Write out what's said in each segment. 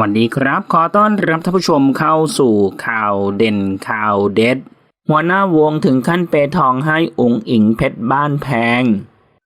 วัสดีครับ ขอต้อนรับท่านผู้ชมเข้าสู่ข่าวเด่นข่าวเด็ด หัวหน้าวงถึงขั้นเปทองให้อุ๋งอิงเพชรบ้านแพง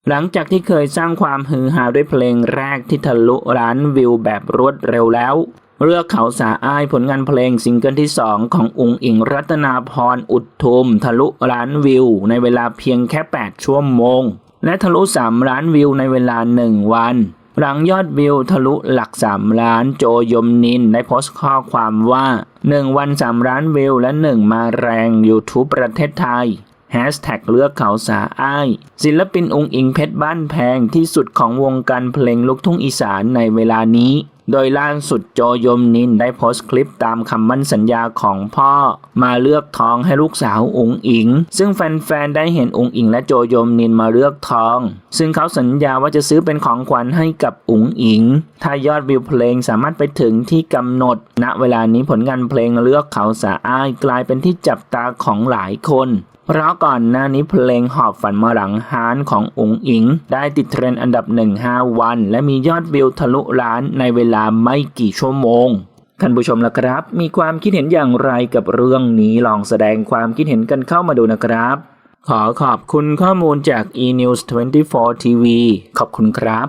หลังจากที่เคยสร้างความฮือฮาด้วยเพลงแรกที่ทะลุล้านวิวแบบรวดเร็วแล้ว เรือเขาสาอ้ายผลงานเพลงซิงเกิลที่ 2 ของอุ๋งอิงรัตนาพรอุดทุม ทะลุล้านวิว ในเวลาเพียงแค่ 8 ชั่วโมง และทะลุ 3 ล้านวิวในเวลา 1 วัน หลังยอดวิวทะลุหลัก 3 ล้านโจยมนินได้โพสต์ข้อความว่า 1 วัน 3 ล้านวิวและ 1 มาแรง YouTube ประเทศไทยแฮชแท็กเลือกเขาสาอ้าย ศิลปินองค์อิงเพชรบ้านแพงที่สุดของวงการเพลงลูกทุ่งอีสานในเวลานี้ โดยล่าสุดโจยมนินได้โพสต์คลิปตามคำมั่นสัญญาของพ่อ มาเลือกทองให้ลูกสาวองค์อิง ซึ่งแฟนๆได้เห็นองค์อิงและโจยมนินมาเลือกทอง ซึ่งเขาสัญญาว่าจะซื้อเป็นของขวัญให้กับองค์อิง ถ้ายอดวิวเพลงสามารถไปถึงที่กำหนด ณเวลานี้ผลงานเพลงเลือกเขาสาอ้ายกลายเป็นที่จับตาของหลายคนเพราะก่อนหน้านี้เพลงหอบฝันมาหลังฮานของอุ๋งอิง ได้ติดเทรนด์อันดับหนึ่งห้าวัน และมียอดวิวทะลุล้านในเวลาาไม่กี่ชั่วโมง ท่านผู้ชมละครับ มีความคิดเห็นอย่างไรกับเรื่องนี้ลองแสดงความคิดเห็นกันเข้ามาดูนะครับ ขอขอบคุณข้อมูลจาก eNews 24 TV ขอบคุณครับ